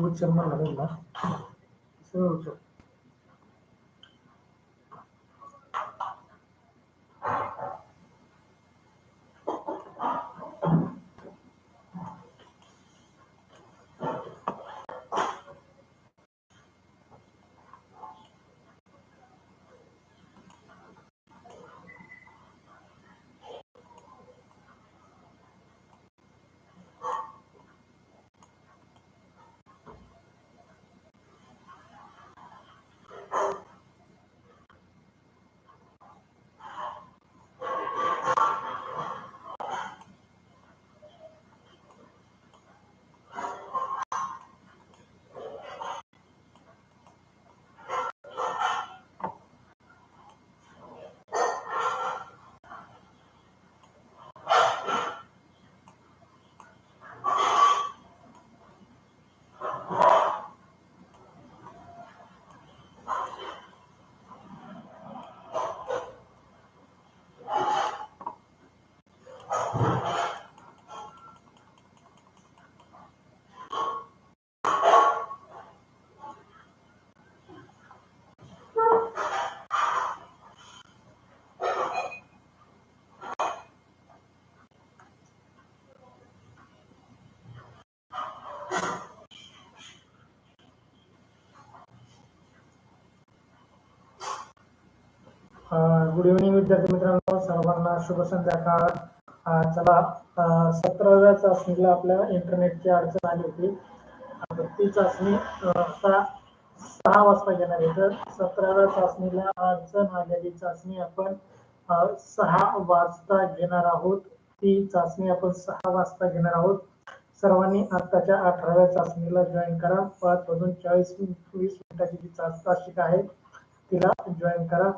구급지역만 나온다. 그래서 good evening विद्यार्थी मित्रांनो सर्वांना शुभ संध्याकाळ. चला सतराव्या चाचणीला आपल्या इंटरनेटची अडचण आली होती. ती चाचणी सहा वाजता घेणार आहे. तर सतराव्या चाचणीला अडचण आलेली चाचणी आपण सहा वाजता घेणार आहोत. ती चाचणी आपण सहा वाजता घेणार आहोत. सर्वांनी आत्ताच्या अठराव्या चाचणीला जॉईन करा. पाच वाजून चाळीस वीस मिनिटाची जी चाचणी आहे तिला जॉईन करा.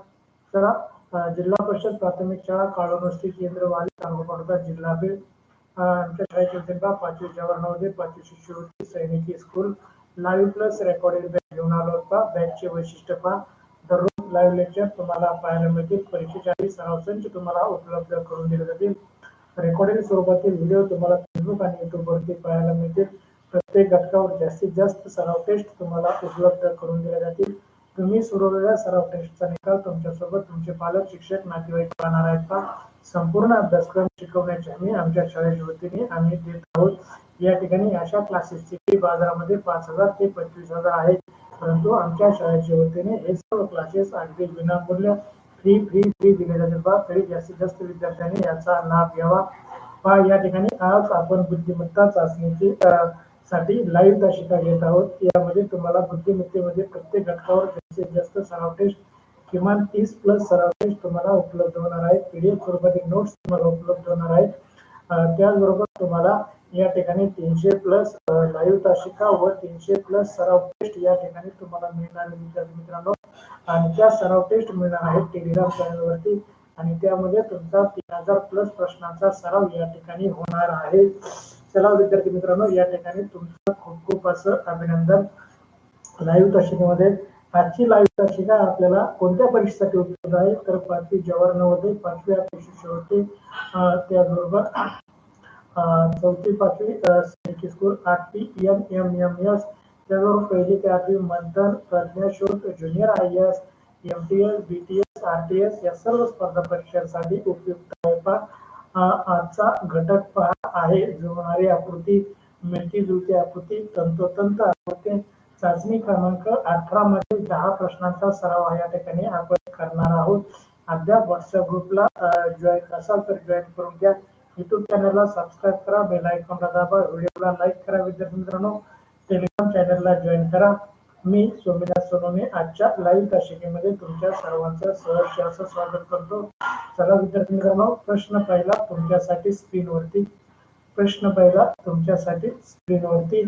चला जिल्हा परिषद प्राथमिक शाळा काळोनोस्ती केंद्र वाली तालुका जिल्हा बीड. आमच्या शाळेचे जिल्हा पाचवी जवाहर नवोदय पाचवी शिष्यवृत्ती सैनिकी school. Live plus recorded batch घेऊन आलो होता. बॅचचे वैशिष्ट्य पहा. दररोज लाईव्ह लेक्चर तुम्हाला पाहायला मिळतील. परीक्षेच्या आधी सराव संच तुम्हाला उपलब्ध करून दिले जातील. रेकॉर्डेड स्वरूपातील व्हिडिओ तुम्हाला फेसबुक आणि युट्यूब वरती पाहायला मिळतील. प्रत्येक घटकावर जास्तीत जास्त सराव टेस्ट तुम्हाला उपलब्ध करून दिल्या जातील. तुम्ही सुरवलेल्या सराव टेस्टचा निकाल तुमच्यासोबत तुमचे पालक शिक्षक नातेवाईक पाहणार आहेत का? संपूर्ण अभ्यासक्रम शिकवण्याची आम्ही आमच्या शाळेच्या वतीने आम्ही देत आहोत. या ठिकाणी अशा क्लासेसची फी बाजारामध्ये पाच हजार ते पंचवीस हजार आहे परंतु आमच्या शाळेच्या वतीने हे सर्व क्लासेस अगदी विनामूल्य फ्री फ्री फ्री दिले जातात. तरी जास्तीत जास्त विद्यार्थ्यांनी याचा लाभ घ्यावा. पहा या ठिकाणी आज आपण बुद्धिमत्ता चाचणीची साठी लाईव्ह तासिका घेत आहोत. यामध्ये तुम्हाला बुद्धिमत्तेमध्ये प्रत्येक घटकावर जास्तीत जास्त सराव टेस्ट किमान तीस प्लस सराव टेस्ट तुम्हाला उपलब्ध होणार आहेत. पीडीएफ स्वरूपातील नोट्स तुम्हाला उपलब्ध होणार आहेत. त्याचबरोबर तुम्हाला या ठिकाणी तीनशे प्लस लाईव्ह तासिका व तीनशे प्लस सराव टेस्ट या ठिकाणी तुम्हाला मिळणार विद्यार्थी मित्रांनो. आणि त्या सराव टेस्ट मिळणार आहेत टेलिग्राम चॅनलवरती आणि त्यामध्ये तुमचा तीन हजार प्लस प्रश्नांचा सराव या ठिकाणी होणार आहे. चला विद्यार्थी मित्रांनो या ठिकाणी तुमचं खूप खूप असं अभिनंदन. लाईव्ह तासिकेमध्ये आजची लाईव्ह तासिका आपल्याला कोणत्या परीक्षेसाठी उपलब्ध आहे? तर पाचवी जवाहर नवोदय पाचवी आपली शिष्यवृत्ती त्याबरोबर चौथी पाचवी सैनिकी स्कूल आठवी एम एम एम एस त्याबरोबर पहिली ते आठवी Manthan प्रज्ञाशोध junior I S M T S B T S R T S या सर्व स्पर्धा परीक्षांसाठी उपयुक्त आहे. पा अं, आजचा घटक पहा आहे. जुळणारी आकृती मिळती जुळती आकृती तंतोतंत आकृती चाचणी क्रमांक अठरा मध्ये दहा प्रश्नांचा सराव या ठिकाणी आपण करणार आहोत. अद्याप व्हॉट्सअप ग्रुपला जॉईन असाल तर जॉईन करून घ्या. युट्यूब चॅनलला सबस्क्राईब करा. बेल आयकॉनला दाबा. व्हिडिओला लाईक करा. विद्यार्थी मित्रांनो टेलिग्राम चॅनलला जॉईन करा. मी सोमनाथ सोनोने आजच्या लाईव्ह तासिकेमध्ये तुमच्या सर्वांचं सहर्ष असं स्वागत करतो. चला विद्यार्थी मित्रांनो प्रश्न पहिला तुमच्यासाठी स्क्रीनवरती प्रश्न पहिला तुमच्यासाठी स्क्रीनवरती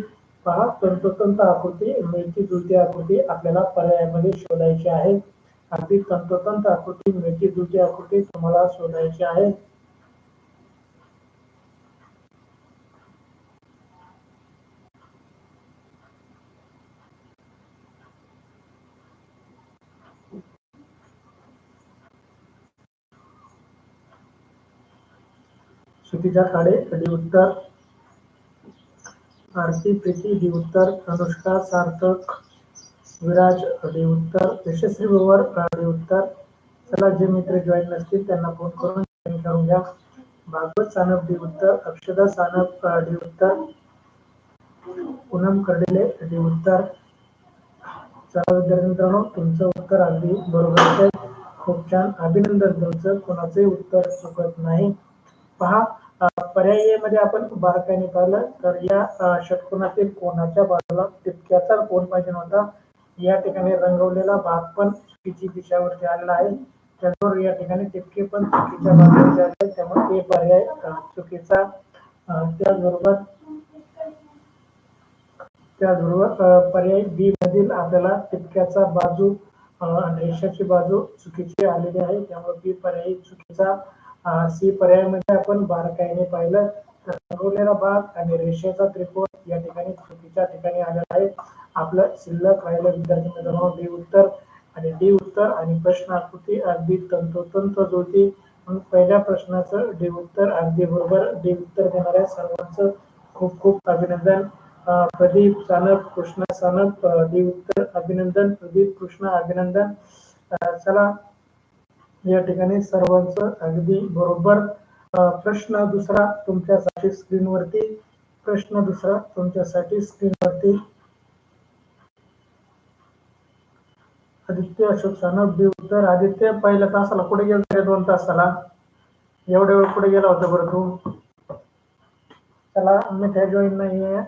पहा तंतोतंत आकृती मिळती जुळती आकृती आपल्याला पर्यायामध्ये शोधायची आहे. अगदी तंतोतंत आकृती मिळती जुळती आकृती तुम्हाला शोधायची आहे. क्षितिजा काळे कधी उत्तर? आरती प्रीती ही उत्तर. अनुष्का सार्थक. विराज डी उत्तर. यशस्वी बरोबर डी उत्तर. चला जे मित्र जॉईन नसतील त्यांना फोन करून जॉईन करून घ्या. भागवत सानप डी उत्तर. अक्षदा सानप डी उत्तर. पूनम कर्डिले डी उत्तर. चला विद्यार्थी मित्रांनो तुमचं उत्तर अगदी बरोबर आहे. खूप छान. अभिनंदन तुमचं. कोणाचंही उत्तर चुकत नाही. पहा पर्यायीमध्ये आपण बारकाईने पाहिलं तर या षटकोनातील कोणाच्या बाजूला तितक्याचा कोण पाहिजे होता या ठिकाणी रंगवलेला भाग पण चुकीची दिशावरती आलेला आहे. त्याचबरोबर या ठिकाणी तितके पण चुकीच्या बाजूवरती आले त्यामुळे ते पर्याय चुकीचा त्याचबरोबर त्याचबरोबर पर्याय बी मधील आपल्याला तितक्याचा बाजू रेषाची बाजू चुकीची आलेली आहे. त्यामुळे बी पर्याय चुकीचा सी पर्यायामध्ये आपण बारकाईने पाहिलं तर रंगवलेला भाग आणि रेषेचा त्रिकोण या ठिकाणी चुकीच्या ठिकाणी आलेला आहे. आपलं शिल्लक राहिलं विद्यार्थी मित्रांनो डी उत्तर आणि डी उत्तर आणि प्रश्न आकृती अगदी तंतोतंत जुळती म्हणून पहिल्या प्रश्नाचं डी उत्तर अगदी बरोबर डी उत्तर देणाऱ्या सर्वांचं खूप खूप अभिनंदन. प्रदीप सानप कृष्णा सानप डी उत्तर अभिनंदन प्रदीप कृष्णा अभिनंदन. चला या ठिकाणी सर्वांचं अगदी बरोबर प्रश्न दुसरा तुमच्यासाठी स्क्रीनवरती प्रश्न दुसरा तुमच्यासाठी स्क्रीनवरती. आदित्य अशोक सानप उत्तर. आदित्य पहिल्या तासाला कुठे गेला दोन तासाला? एवढ्या वेळ कुठे गेला होता बरं तू? चला मिठ्या जॉईन नाहीये.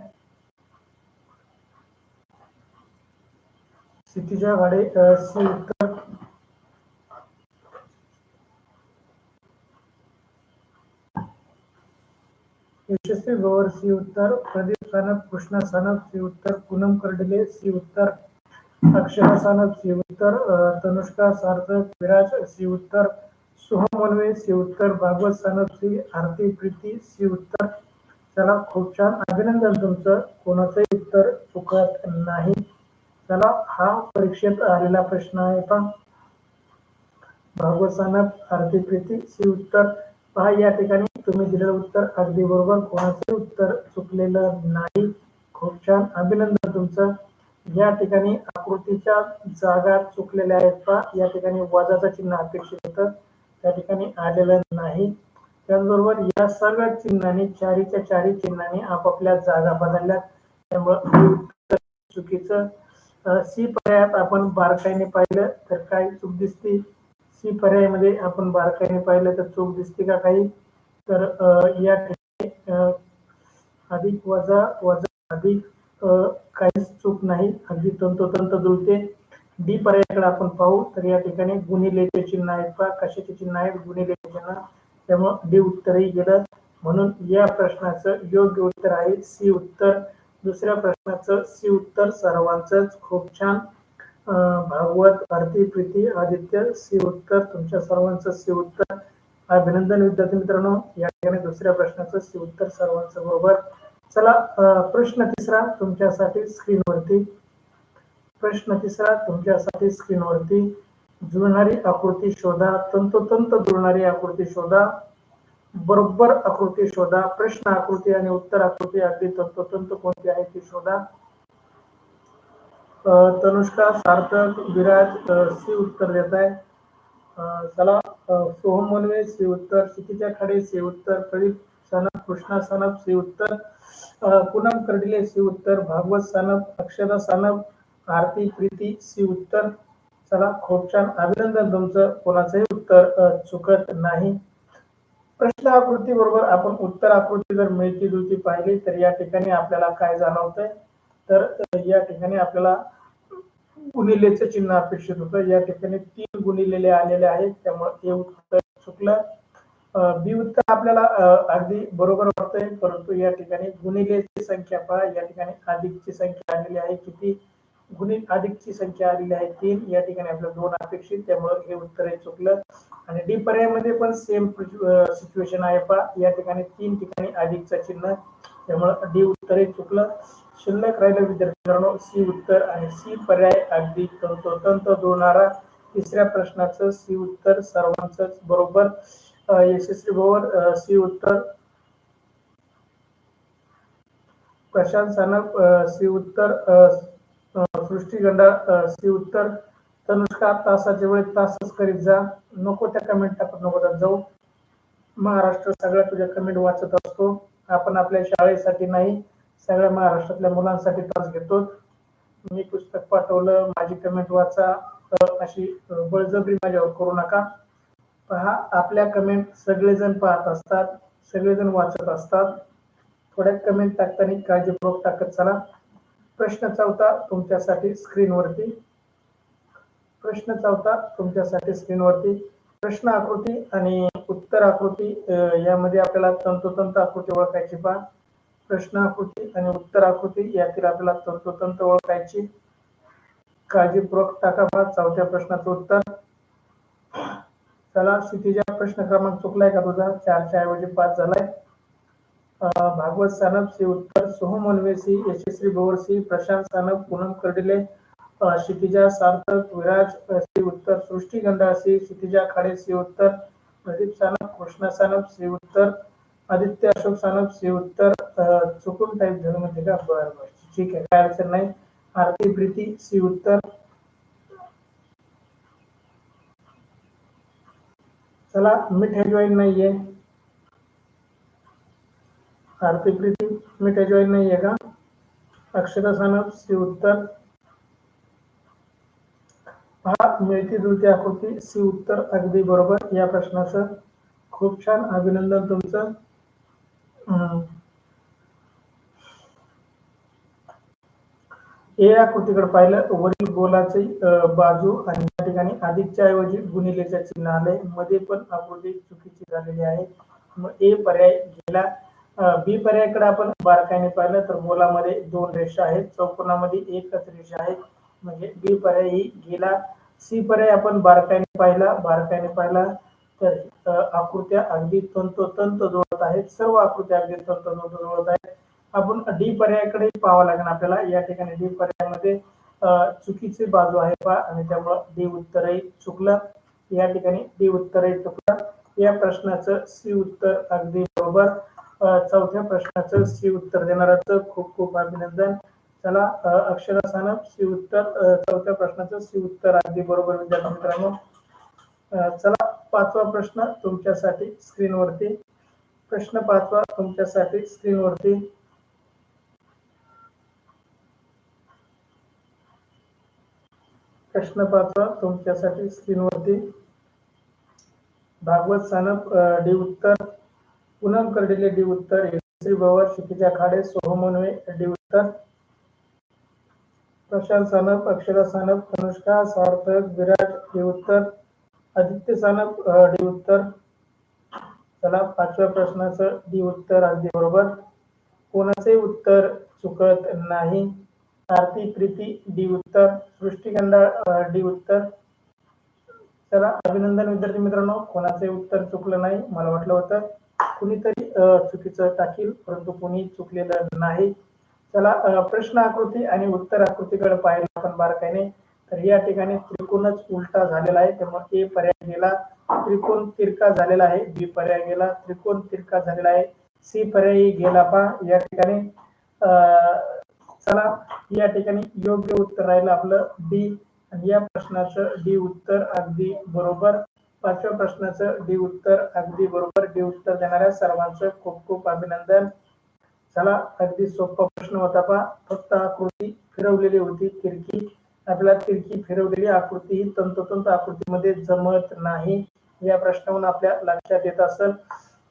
सिटीच्या गाडी सी उत्तर यशस्वी गौर सी उत्तर प्रदीप सानप कृष्णा सानप सी उत्तर पूनम कर्डिले सी उत्तर अक्षरा सानप सी उत्तर तनुष्का सार्थक विराज सी उत्तर सोहम मनवे सी उत्तर भागवत सानप सी आरती प्रीती सी उत्तर. चला खूप छान. अभिनंदन तुमचं. कोणाचंही उत्तर चुकत नाही. चला हा परीक्षेत आलेला प्रश्न आहे पहा. भागवत सानप आरती प्रीती सी उत्तर. पहा या ठिकाणी तुम्ही दिलेलं उत्तर अगदी बरोबर. कोणाचंही उत्तर चुकलेलं नाही. खूप छान. अभिनंदन तुमचं. या ठिकाणी आकृतीच्या जागा चुकलेल्या आहेत का? या ठिकाणी वजाचं चिन्ह अपेक्षित होतं. त्या ठिकाणी आलेलं नाही. त्याचबरोबर या सर्व चिन्हांनी चारीच्या चारी चिन्हांनी आपापल्या जागा बदलल्या त्यामुळं चुकीचं. सी पर्यायात आपण बारकाईने पाहिलं तर काही चूक दिसते. सी पर्यायामध्ये आपण बारकाईने पाहिलं तर चूक दिसते का काही? तर या ठिकाणी अधिक वजा वजा अधिक काहीच चूक नाही. अगदी तंतोतंत जुळते डी पर्यायाकडे आपण पाहू तर या ठिकाणी गुणिलेचे चिन्ह आहेत पहा. कशाचे चिन्ह आहेत? गुणिलेचे चिन्ह. त्यामुळं डी उत्तरही गेलं. म्हणून या प्रश्नाचं योग्य उत्तर आहे सी उत्तर. दुसऱ्या प्रश्नाचं सी उत्तर. सर्वांचंच खूप छान. भागवत भारती प्रीती आदित्य सी उत्तर. तुमच्या सर्वांचं सी उत्तर. अभिनंदन विद्यार्थी मित्रांनो. या ठिकाणी दुसऱ्या प्रश्नाचं उत्तर सर्वांचं बरोबर. चला प्रश्न तिसरा तुमच्यासाठी स्क्रीनवरती. प्रश्न तिसरा तुमच्यासाठी स्क्रीनवरती. जुळणारी आकृती शोधा. तंतोतंत जुळणारी आकृती शोधा. बरोबर आकृती शोधा. प्रश्न आकृती आणि उत्तर आकृती अगदी तंतोतंत कोणती आहे ती शोधा. अं, तनुष्का सार्थक विराज सी उत्तर देत आहे. चला सोहम मनवे श्री उत्तर सिकीच्या खाडे श्री उत्तर प्रदीप सनप कृष्णा सनप श्री उत्तर पूनम कर्डिले श्री उत्तर भागवत सनप अक्षदा सनप आरती प्रीती श्री उत्तर चला खूप छान अभिनंदन तुमचं कोणाचंही उत्तर चुकत नाही. प्रश्न आकृती बरोबर आपण उत्तर आकृती जर मिळती जुळती पाहिली तर या ठिकाणी आपल्याला काय जाणवतंय? तर या ठिकाणी आपल्याला गुणिलेचं चिन्ह अपेक्षित होतं. या ठिकाणी तीन गुणिलेले आलेले आहेत. त्यामुळे उत्तर चुकलं. बी उत्तर आपल्याला अगदी बरोबर वाटतंय. परंतु या ठिकाणी गुणिलेची संख्या पहा. या ठिकाणी अधिकची संख्या आलेली आहे. किती? गुणिल अधिकची संख्या आलेली आहे तीन. या ठिकाणी आपल्याला दोन अपेक्षित. त्यामुळे हे उत्तर हे चुकलं. आणि डी पर्यायमध्ये पण सेम सिच्युएशन आहे पहा. या ठिकाणी तीन ठिकाणी अधिकचं चिन्ह. त्यामुळे डी उत्तर हे चुकलं. शिल्लक राहिलं विद्यार्थ्यांनो सी उत्तर आणि सी पर्याय अगदी तंतोतंत जुळणारा तिसऱ्या प्रश्नाचं सी उत्तर सर्वांचं बरोबर. यशस्वी भवन सी उत्तर. प्रशांत सानप सी उत्तर. सृष्टी गंडा सी उत्तर. तनुष्का तासाच्या वेळेत तासच करीत जा. नको त्या कमेंट टाकत नको त्यात जाऊ. महाराष्ट्र सगळ्या तुझ्या कमेंट वाचत असतो. आपण आपल्या शाळेसाठी नाही सगळ्या महाराष्ट्रातल्या मुलांसाठी तास घेतो. मी पुस्तक पाठवलं माझी कमेंट वाचा अशी बळजबरी माझ्यावर करू नका. पहा आपल्या कमेंट सगळेजण पाहत असतात सगळेजण वाचत असतात. थोड्या कमेंट टाकताना काळजीपूर्वक टाकत चला. प्रश्न चौथा तुमच्यासाठी स्क्रीनवरती. प्रश्न चौथा तुमच्यासाठी स्क्रीनवरती. प्रश्न आकृती आणि उत्तर आकृती यामध्ये आपल्याला तंतोतंत आकृती ओळखायची पहा. प्रश्न आकृती आणि उत्तर आकृती यातील आपल्याला तंतोतंत ओळखायची. काळजीपूर्वक टाका चौथ्या प्रश्नाचं उत्तर. चला क्षितिजा प्रश्न क्रमांक चुकलाय का तुझा? चारच्या ऐवजी पाच झालाय. भागवत सानप सी उत्तर सोहम वनवेसी यशस्वी भोवरसी प्रशांत सानप पूनम कर्डिले क्षितिजा सार्थक विराज सी उत्तर सृष्टी गंधा सी क्षितिजा खाडे सी उत्तर प्रदीप सानप कृष्णा सानप सी उत्तर आदित्य अशोक सानप सी उत्तर चुकून टाईप झालं म्हणजे का? बरं बरं. ठीक आहे. काय अडचण नाही. आरती प्रीती सी उत्तर. चला मिठ जॉईन नाहीये. आरती प्रीती मिठ जॉईन नाहीये का? अक्षता सानप सी उत्तर. हा मिळती जुळती आकृती सी उत्तर अगदी बरोबर. या प्रश्नाचं खूप छान अभिनंदन तुमचं. ए या कृतीकडे पाहिलं वरील गोलाचे बाजू आणि या ठिकाणी अधिकच्या ऐवजी गुणिलेच्या चिन्ह आले मध्ये पण आकृती चुकीची झालेली आहे. मग ए पर्याय गेला. बी पर्यायाकडे आपण बारकाईने पाहिलं तर गोलामध्ये दोन रेषा आहेत. चौकोनामध्ये एकच रेषा आहे. म्हणजे बी पर्याय ही गेला. सी पर्याय आपण बारकाईने पाहिला. बारकाईने पाहिला. तर आकृत्या अगदी तंतोतंत जुळत आहेत. सर्व आकृत्या अगदी तंतोतंत जुळत आहेत. आपण डी पर्यायाकडे पाहावं लागेल आपल्याला. या ठिकाणी डी पर्यायामध्ये अ, चुकीची बाजू आहे पहा. आणि त्यामुळं डी उत्तरही चुकलं. या ठिकाणी डी उत्तरही चुकलं. या प्रश्नाचं सी उत्तर अगदी बरोबर. चौथ्या प्रश्नाचं सी उत्तर देणाराचं खूप खूप अभिनंदन. चला अक्षरसान अक्षरा सानप सी उत्तर चौथ्या प्रश्नाचं सी उत्तर अगदी बरोबर विद्यार्थी मित्रांनो. चला पाचवा प्रश्न तुमच्यासाठी स्क्रीनवरती. प्रश्न पाचवा तुमच्यासाठी स्क्रीनवरती. प्रश्न पाचवा तुमच्यासाठी स्क्रीनवरती. भागवत सानप डी उत्तर. पूनम कर्डिले डी उत्तर. श्री भवर शिकीच्या खाडे सोहमनवे डी उत्तर. प्रशांत सानप अक्षरा सानप अनुष्का सार्थक विराट डी उत्तर. आदित्य सानप डी उत्तर. चला पाचव्या प्रश्नाचं डी उत्तर अगदी बरोबर. कोणाचे उत्तर चुकत नाही. आरती प्रीती डी उत्तर. सृष्टिगंधा डी उत्तर. चला अभिनंदन विद्यार्थी मित्रांनो कोणाचे उत्तर चुकलं नाही मला वाटलं होतं. कुणीतरी चुकीचं टाकील परंतु कोणी चुकलेलं नाही. चला प्रश्न आकृती आणि उत्तर आकृतीकडे पाहिलं आपण बारकाईने. तर या ठिकाणी त्रिकोणच उलटा झालेला आहे. त्यामुळे ए पर्याय गेला त्रिकोण तिरका झालेला आहे. बी पर्याय गेला त्रिकोण तिरका झालेला आहे. सी पर्याय गेला पा या ठिकाणी चला या ठिकाणी योग्य उत्तर राहिलं आपलं डी. या प्रश्नाचं डी उत्तर अगदी बरोबर. पाचव्या प्रश्नाचं डी उत्तर अगदी बरोबर. डी उत्तर देणाऱ्या सर्वांचं खूप खूप अभिनंदन. चला अगदी सोपा प्रश्न होता पा फक्त आकृती फिरवलेली होती. तिरकी आपल्याला तिरकी फिरवलेली आकृती ही तंतोतंत आकृतीमध्ये जमत नाही. या प्रश्नावरून आपल्या लक्षात येत असेल.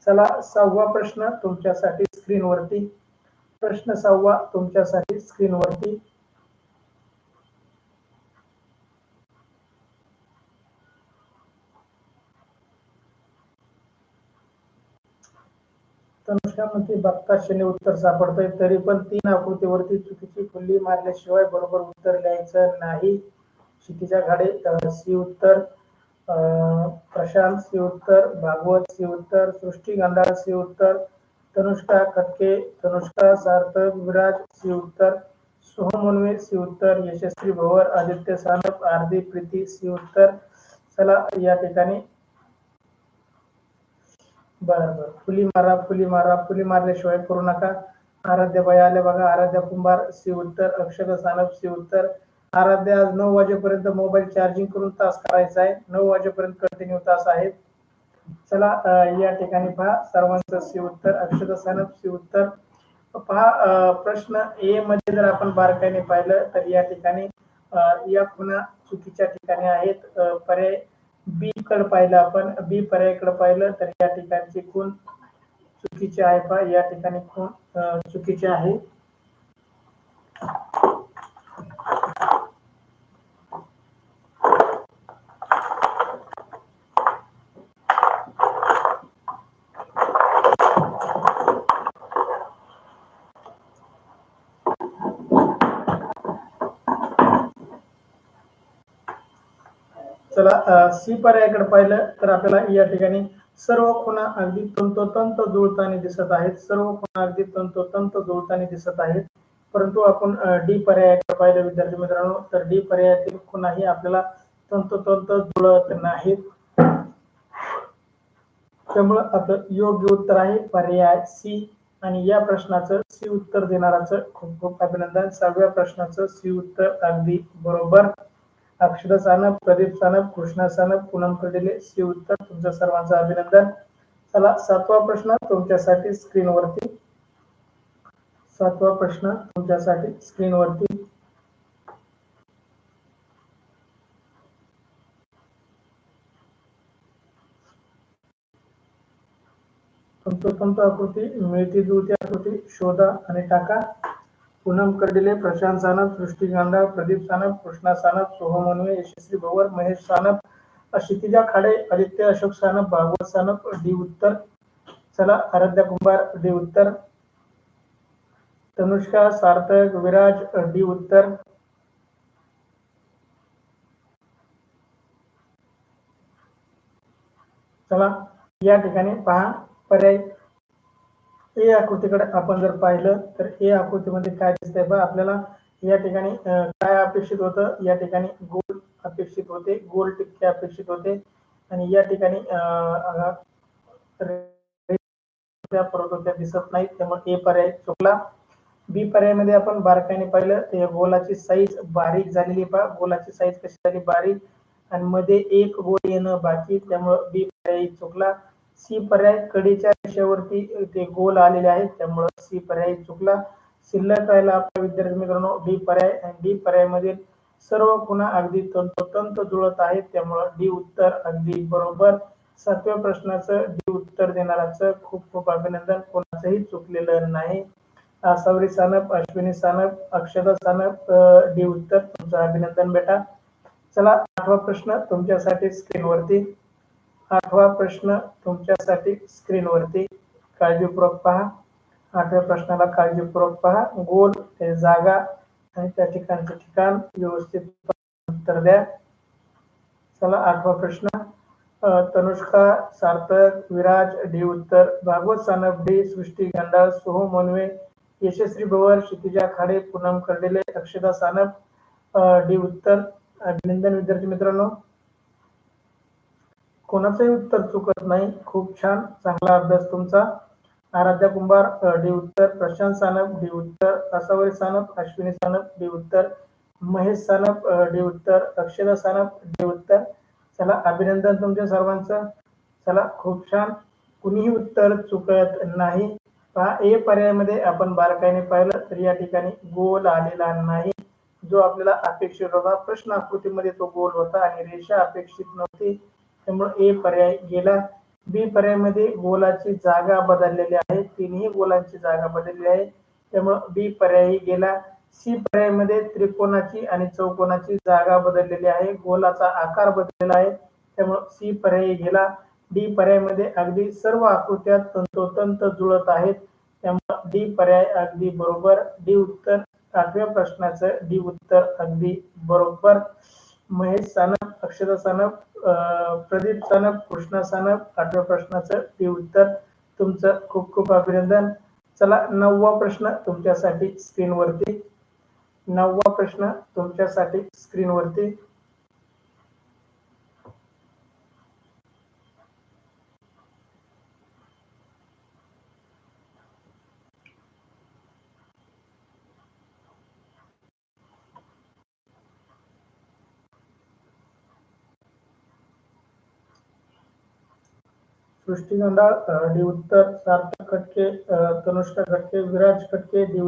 चला सहावा प्रश्न तुमच्यासाठी स्क्रीनवरती प्रश्न सहावा तुमच्यासाठी स्क्रीनवरती तनुष्का मध्ये बघता शनी उत्तर सापडतंय तरी पण तीन आकृतीवरती चुकीची खुल्ली मारल्याशिवाय बरोबर उत्तर लिहायचं नाही. क्षितिजा घाडे सी उत्तर प्रशांत सी उत्तर भागवत सी उत्तर सृष्टी गंधार सी उत्तर तनुष्का खटके तनुष्का सार्थक विराज सी उत्तर सोहम सी उत्तर यशस्वी भवर आदित्य सानप आरदी प्रीती सी उत्तर. चला या ठिकाणी बर बर फुली मारा फुली मारा फुली मारल्याशिवाय करू नका. आराध्याबाई आल्या बघा आराध्या कुंभार सी उत्तर अक्षर सानप सी उत्तर. आराध्या आज नऊ वाजेपर्यंत मोबाईल चार्जिंग करून तास करायचा आहे. नऊ वाजेपर्यंत कंटिन्यू तास आहेत. चला या ठिकाणी पहा. सर्वांचं सी उत्तर अक्षर सानप सी उत्तर. पहा प्रश्न ए मध्ये जर आपण बारकाईने पाहिलं तर या ठिकाणी या पुन्हा चुकीच्या ठिकाणी आहेत. पर्याय बी कडे पाहिलं आपण बी पर्यायाकडे पाहिलं तर या ठिकाणची खूण चुकीचे आहे पहा. या ठिकाणी खूण चुकीचे आहे चला सी पर्यायाकडे पाहिलं तर आपल्याला या ठिकाणी सर्व खुणा अगदी तंतोतंत जुळताना दिसत आहेत. सर्व खुणा अगदी तंतोतंत जुळताना दिसत आहेत. परंतु आपण डी पर्यायाकडे पाहिलं विद्यार्थी मित्रांनो तर डी पर्यायातील खुणाही आपल्याला तंतोतंत जुळत नाहीत. त्यामुळं आपलं योग्य उत्तर आहे पर्याय सी. आणि या प्रश्नाचं सी उत्तर देणाराचं खूप खूप अभिनंदन. सहाव्या प्रश्नाचं सी उत्तर अगदी बरोबर. अक्षर सानप प्रदीप सानप कृष्णा सानप पूनम कडिले श्री उत्तर तुमच्या सर्वांचं अभिनंदन. चला सातवा प्रश्न तुमच्यासाठी स्क्रीनवरती. सातवा प्रश्न तुमच्यासाठी स्क्रीनवरती. तंतोतंत आकृती? मिळती जुळती आकृती? शोधा आणि टाका. पूनम कर्डिले प्रशांत सानप सृष्टी गांधा प्रदीप सानप कृष्णा सानप सोहम अनवे यशस्वी भवर महेश सानप क्षितिजा खाडे आदित्य अशोक सानप भागवत सानप डी उत्तर चला आराध्या कुंभार डी उत्तर तनुष्का सार्थक विराज डी उत्तर. चला या ठिकाणी पहा पर्याय. ए आकृतीकडे आपण जर पाहिलं तर ए आकृतीमध्ये काय दिसतंय बा? आपल्याला या ठिकाणी काय अपेक्षित होतं? या ठिकाणी गोल अपेक्षित होते गोल टिक्के अपेक्षित होते. आणि या ठिकाणी दिसत नाही त्यामुळे ए पर्याय चुकला. बी पर्यायमध्ये आपण बारकाईने पाहिलं तर या गोलाची साईज बारीक झालेली पहा गोलाची साईज कशी झाली? बारीक. आणि मध्ये एक गोल येणं बाकी त्यामुळं बी पर्याय चुकला. सी पर्याय कडीच्या रेषेवरती ते गोल आलेले आहेत. त्यामुळं सी पर्याय चुकला. शिल्लक राहिला आपला विद्यार्थी मित्रांनो. डी पर्याय डी पर्याय सर्व पुन्हा अगदी तंतोतंत जुळत आहेत. त्यामुळं डी उत्तर अगदी बरोबर. सातव्या प्रश्नाचं डी उत्तर देणाराचं खूप खूप अभिनंदन. कोणाचंही चुकलेलं नाही. आसावरी सानप अश्विनी सानप अक्षता सानप डी उत्तर. तुमचं अभिनंदन बेटा. चला आठवा प्रश्न तुमच्यासाठी स्क्रीनवरती. आठवा प्रश्न तुमच्यासाठी स्क्रीनवरती काळजीपूर्वक पहा. आठव्या प्रश्नाला काळजीपूर्वक पहा. गोल ते जागा आणि त्या ठिकाणचं ठिकाण व्यवस्थित उत्तर द्या. चला आठवा प्रश्न. तनुष्का सार्थक विराज डी उत्तर भागवत सानप डी सृष्टी गंडा सोहम मनवे यशस्वी भवर क्षितिजा खाडे पूनम कर्डेले अक्षदा सानप डी उत्तर. अभिनंदन विद्यार्थी मित्रांनो. कोणाचंही उत्तर चुकत नाही. खूप छान. चांगला अभ्यास तुमचा. आराध्या कुंभार डी उत्तर प्रशांत सानप डी उत्तर असावरी सानप अश्विनी सानप डी उत्तर महेश सानप डी उत्तर अक्षरा सानप डी उत्तर. चला अभिनंदन तुमच्या सर्वांचं. चला खूप छान. कुणीही उत्तर चुकत नाही. पहा ए पर्यायामध्ये आपण बारकाईने पाहिलं तर या ठिकाणी गोल आलेला नाही. जो आपल्याला अपेक्षित होता प्रश्न आकृतीमध्ये तो गोल होता आणि रेषा अपेक्षित नव्हती. त्यामुळे ए पर्याय गेला. बी पर्यायमध्ये गोलाची जागा बदललेली आहे. तिन्ही गोलांची जागा बदलली आहे. त्यामुळे बी पर्यायही गेला. सी पर्यायमध्ये त्रिकोणाची आणि चौकोनाची जागा बदललेली आहे. गोलाचा आकार बदललेला आहे. त्यामुळे सी पर्याय गेला. डी पर्यायमध्ये अगदी सर्व आकृत्या तंतोतंत जुळत आहेत. त्यामुळे डी पर्याय अगदी बरोबर. डी उत्तर आठव्या प्रश्नाचं डी उत्तर अगदी बरोबर. महेश सानप अक्षता सानप अं, प्रदीप सानप कृष्णा सानप आठव्या प्रश्नाचं ते उत्तर. तुमचं खूप खूप अभिनंदन. चला नववा प्रश्न तुमच्यासाठी स्क्रीनवरती. नववा प्रश्न तुमच्यासाठी स्क्रीनवरती. सृष्टी गंडाळ डी सार्थक खटके तनुष्का खटके विराज खटके डी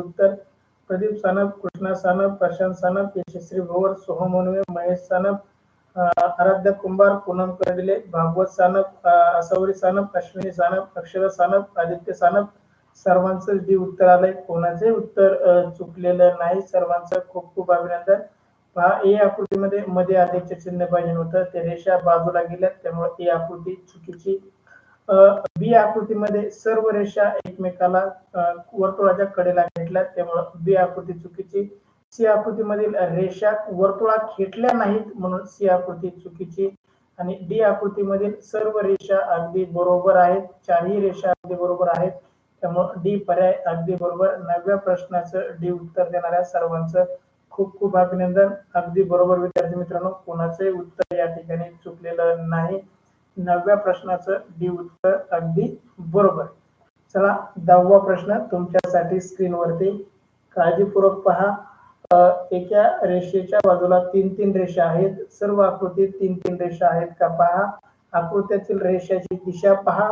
प्रदीप सानप कृष्णा सानप प्रशांत सानप यशस्वी भोवर सोहम मनवे महेश सानप आराध्य कुंभार पूनम कर्डिले भागवत सानप असौरी सानप अश्विनी सानप अक्षरा सानप आदित्य सानप सर्वांचं जी उत्तर आलंय कोणाचे उत्तर चुकलेलं नाही. सर्वांचं खूप खूप अभिनंदन. पहा ए आकृतीमध्ये मध्ये अधिकचे चिन्ह पाहिजे होतं ते रेषा बाजूला गेल्या त्यामुळे ए आकृती चुकीची बी आकृतीमध्ये सर्व रेषा एकमेकाला वर्तुळाच्या कडेला घेतल्या. त्यामुळे बी आकृती चुकीची सी आकृतीमधील रेषा वर्तुळात खेटल्या नाहीत म्हणून सी आकृती चुकीची आणि डी आकृतीमधील सर्व रेषा अगदी बरोबर आहेत. चारही रेषा अगदी बरोबर आहेत. त्यामुळे डी पर्याय अगदी बरोबर. नवव्या प्रश्नाचं डी उत्तर देणाऱ्या सर्वांचं खूप खूप अभिनंदन. अगदी बरोबर विद्यार्थी मित्रांनो कोणाचंही उत्तर या ठिकाणी चुकलेलं नाही. नवव्या प्रश्नाचं डी उत्तर अगदी बरोबर. चला दहावा प्रश्न तुमच्यासाठी स्क्रीनवरती. काळजीपूर्वक पहा. एका रेषेच्या बाजूला तीन तीन रेषा आहेत. सर्व आकृतीत तीन तीन रेषा आहेत का पहा. आकृत्यातील रेषाची दिशा पहा.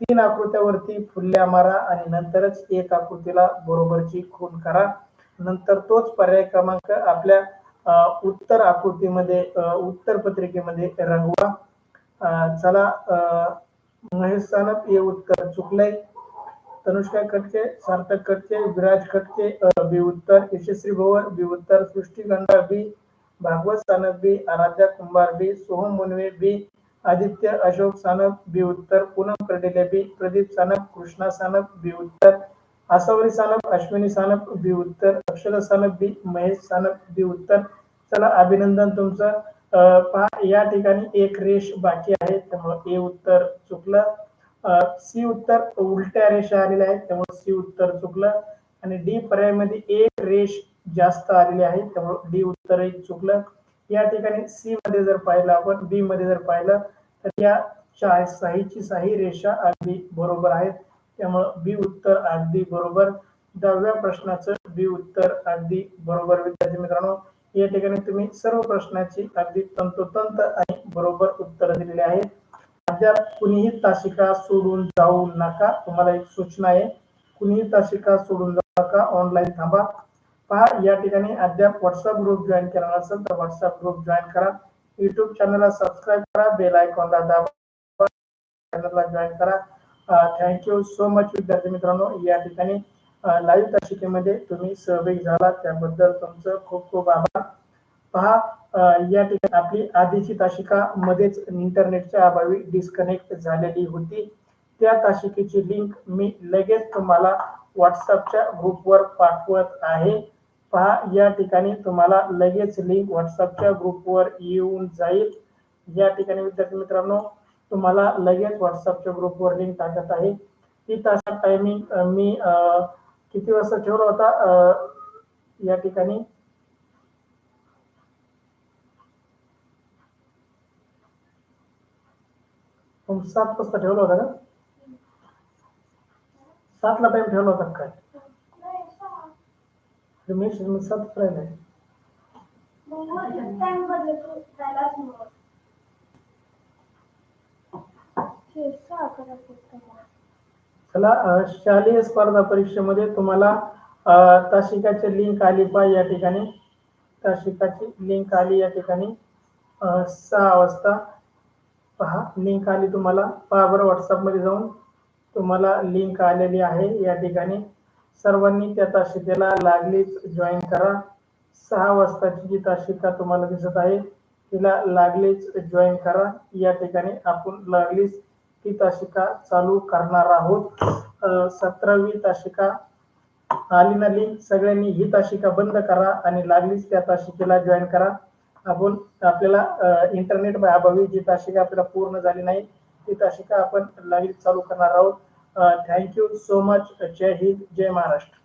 तीन आकृत्यावरती फुल्ल्या मारा आणि नंतरच एक आकृतीला बरोबरची खून करा. नंतर तोच पर्याय क्रमांक आपल्या उत्तर आकृतीमध्ये उत्तर पत्रिकेमध्ये रंगवा. चला महेश सानप हे उत्तर चुकलंय. तनुष्का खटके सार्थक खटके विराज खटके बी उत्तर यशस्वी भोवर बी उत्तर सृष्टी गंडा बी भागवत सानप बी आराध्या कुंभार बी सोहम मुनवे बी आदित्य अशोक सानप बी उत्तर पूनम कर्डिले बी प्रदीप सानप कृष्णा सानप बी उत्तर आसावरी सानप अश्विनी सानप बी उत्तर अक्षरा सानप बी महेश सानप बी उत्तर. चला अभिनंदन तुमचं. या ठिकाणी एक रेष बाकी आहे त्यामुळे ए उत्तर चुकलं. सी उत्तर उलट्या रेषा आलेल्या आहेत त्यामुळे सी उत्तर चुकलं. आणि डी पर्यायमध्ये एक रेष जास्त आलेली आहे त्यामुळे डी उत्तरही चुकलं. या ठिकाणी सी मध्ये जर पाहिलं आपण बी मध्ये जर पाहिलं तर या चा- साहीची साही रेषा अगदी बरोबर आहेत. त्यामुळं बी उत्तर अगदी बरोबर. दहाव्या प्रश्नाचं बी उत्तर अगदी बरोबर विद्यार्थी मित्रांनो. या ठिकाणी तुम्ही सर्व प्रश्नाची अगदी तंतोतंत आणि बरोबर उत्तर दिलेली आहेत. अद्याप कुणीही तासिका सोडून जाऊ नका. तुम्हाला एक सूचना आहे. कुणीही तासिका सोडून जाऊ नका. ऑनलाईन थांबा. पहा या ठिकाणी अद्याप व्हॉट्सअप ग्रुप जॉईन केला नसेल तर व्हॉट्सअप ग्रुप जॉईन करा. युट्यूब चॅनलला सबस्क्राईब करा. बेल आयकॉनला दाबा. चॅनलला जॉईन करा. थँक्यू सो मच विद्यार्थी मित्रांनो. या ठिकाणी लाईव्ह तासिकेमध्ये तुम्ही सहभागी झाला त्याबद्दल तुमचं खूप खूप आभार. पहा या ठिकाणी आपली आधीची तासिका मध्येच इंटरनेटच्या अभावी डिस्कनेक्ट झालेली होती. त्या तासिकेची लिंक मी लगेच तुम्हाला व्हॉट्सअपच्या ग्रुपवर पाठवत आहे. पहा या ठिकाणी तुम्हाला लगेच लिंक व्हॉट्सअपच्या ग्रुपवर येऊन जाईल. या ठिकाणी विद्यार्थी मित्रांनो तुम्हाला लगेच व्हॉट्सअपच्या ग्रुपवर लिंक टाकत आहे. ती तासा टायमिंग मी अ, किती वाजता ठेवला होता? या ठिकाणी. सात वाजता ठेवला होता का? सातला टाइम ठेवला होता काय? मी मी सात राहिले चला अ, शालेय स्पर्धा परीक्षेमध्ये तुम्हाला तासिकाची लिंक आली पा या ठिकाणी. तासिकाची लिंक आली या ठिकाणी. सहा वाजता पहा लिंक आली तुम्हाला. पहा बरं व्हॉट्सअपमध्ये जाऊन तुम्हाला लिंक आलेली आहे या ठिकाणी. सर्वांनी त्या तासिकेला लागलीच जॉईन करा. सहा वाजताची जी तासिका तुम्हाला दिसत आहे तिला लागलीच जॉईन करा. या ठिकाणी आपण लागलीच ती तासिका चालू करणार आहोत. सतरावी तासिका आली नाली सगळ्यांनी ही तासिका बंद करा आणि लागलीच त्या तासिकेला जॉईन करा. आपण आपल्याला इंटरनेट अभावी जी तासिका आपल्याला पूर्ण झाली नाही ती तासिका आपण लागलीच चालू करणार आहोत. थँक्यू सो मच जय हिंद जय महाराष्ट्र.